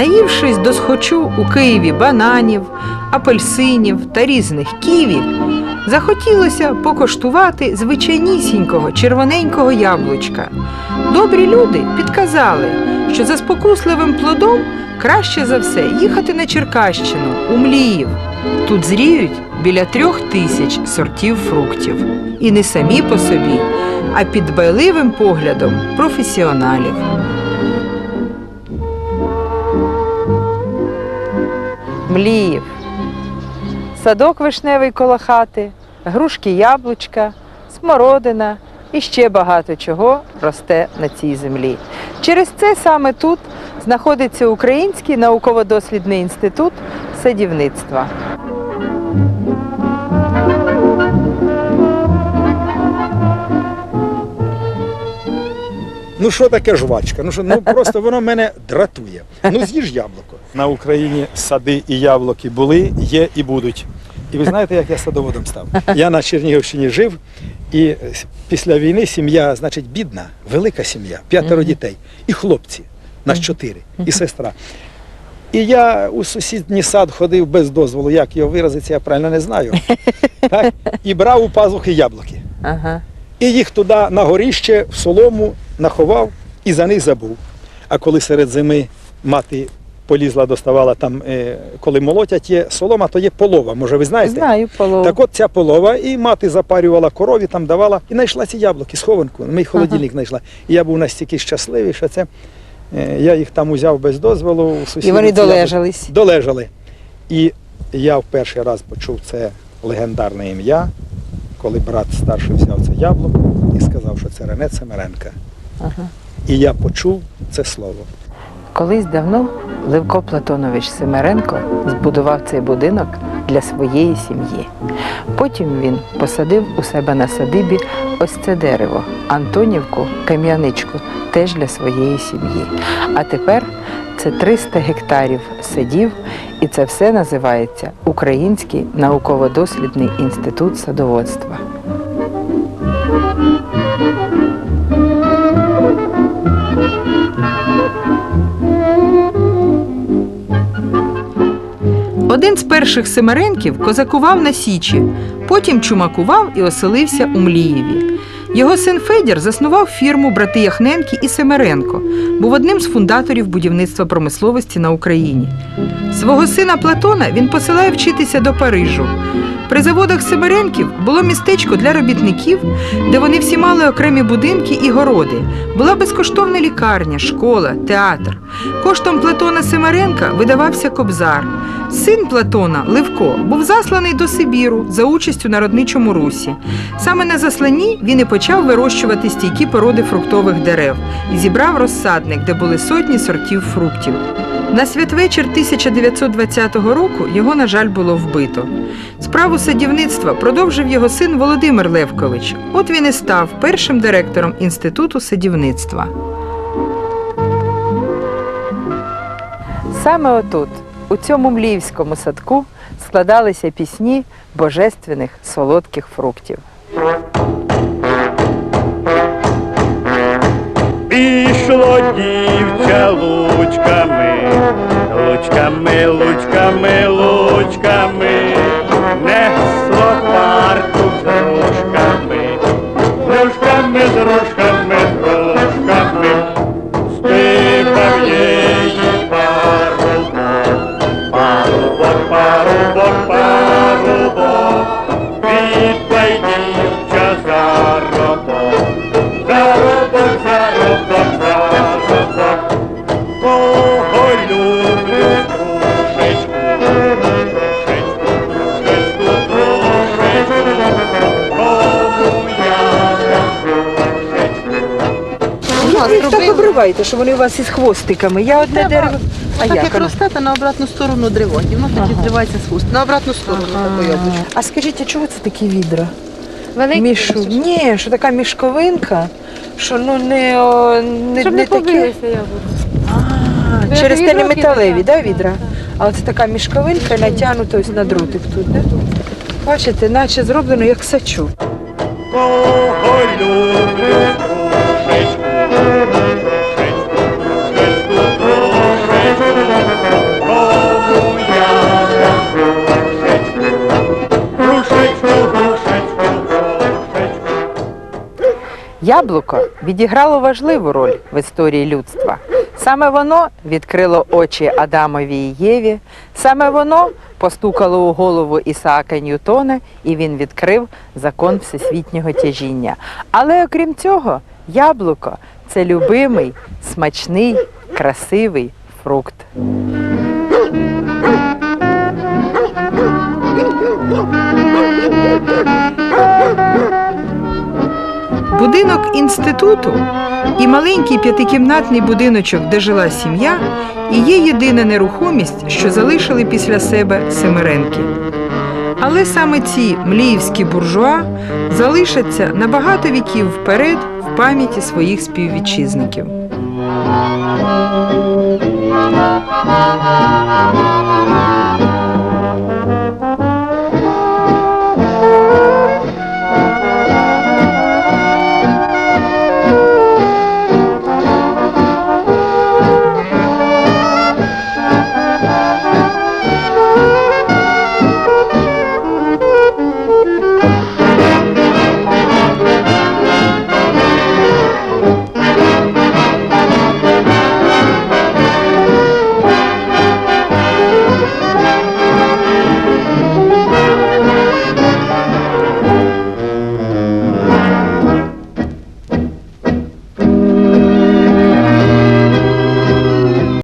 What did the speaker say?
Наївшись до схочу у Києві бананів, апельсинів та різних ківі, захотілося покоштувати звичайнісінького червоненького яблучка. Добрі люди підказали, що за спокусливим плодом краще за все їхати на Черкащину, у Мліїв. Тут зріють біля трьох тисяч сортів фруктів. І не самі по собі, а під дбайливим поглядом професіоналів. Мліїв. Садок вишневий коло хати, грушки яблучка, смородина і ще багато чого росте на цій землі. Через це саме тут знаходиться Український науково-дослідний інститут садівництва. Ну що таке жвачка? Ну що ну просто воно мене дратує. Ну з'їж яблуко. На Україні сади і яблуки були, є і будуть. І ви знаєте, як я садоводом став? Я на Чернігівщині жив, і після війни сім'я, значить, бідна, велика сім'я, п'ятеро дітей, і хлопці, нас чотири, і сестра. І я у сусідній сад ходив без дозволу, як його виразиться, я правильно не знаю. Так? І брав у пазухи яблуки. Ага. І їх туди на горіще в солому наховав і за них забув. А коли серед зими мати полізла, доставала там, е, коли молотять, є солома, то є полова. Може, ви знаєте? Знаю полову. Так от ця полова, і мати запарювала корові, там давала, і знайшла ці яблуки, схованку. Мій холодильник знайшла. І я був настільки щасливий, що це е, я їх там узяв без дозволу. у І вони долежались. долежали. І я в перший раз почув це легендарне ім'я, коли брат старший взяв це яблуко і сказав, що це Рене Семеренка. Ага. І я почув це слово. Колись давно Левко Платонович Семеренко збудував цей будинок для своєї сім'ї. Потім він посадив у себе на садибі ось це дерево, Антонівку, кам'яничку, теж для своєї сім'ї. А тепер це 300 гектарів садів, і це все називається Український науково-дослідний інститут садоводства. Один з перших семеренків козакував на Січі, потім чумакував і оселився у Млієві. Його син Федір заснував фірму брати Яхненки і Семеренко, був одним з фундаторів будівництва промисловості на Україні. Свого сина Платона він посилає вчитися до Парижу. При заводах Семеренків було містечко для робітників, де вони всі мали окремі будинки і городи. Була безкоштовна лікарня, школа, театр. Коштом Платона Семеренка видавався кобзар. Син Платона, Левко, був засланий до Сибіру за участю на родничому русі. Саме на засланні він і почав вирощувати стійкі породи фруктових дерев і зібрав розсадник, де були сотні сортів фруктів. На святвечір 1920 року його, на жаль, було вбито. Справу садівництва продовжив його син Володимир Левкович. От він і став першим директором інституту садівництва. Саме отут, у цьому мліївському садку, складалися пісні божественних солодких фруктів. Пішло дівча лучками, лучками, лучками, лучками, їх що вони у вас із хвостиками. Я одне дерево. А так як як воно? росте, на обратну сторону дриво, і воно тоді Ага. зривається з хвост. На обратну сторону такої яблучко. А скажіть, а чого це такі відра? Великі. Мішу... Ні, що така мішковинка, що ну не, о, не, Щоб не не такі. побилися. А, через те не металеві, да, відра? А оце така мішковинка натягнута ось на дротик тут, да? Бачите, наче зроблено як сачок. Кого люблю, Яблуко відіграло важливу роль в історії людства. Саме воно відкрило очі Адамові і Єві, саме воно постукало у голову Ісаака Ньютона, і він відкрив закон всесвітнього тяжіння. Але окрім цього, яблуко це любимий, смачний, красивий фрукт. інституту і маленький п'ятикімнатний будиночок, де жила сім'я, і є єдина нерухомість, що залишили після себе Семеренки. Але саме ці мліївські буржуа залишаться на багато віків вперед в пам'яті своїх співвітчизників.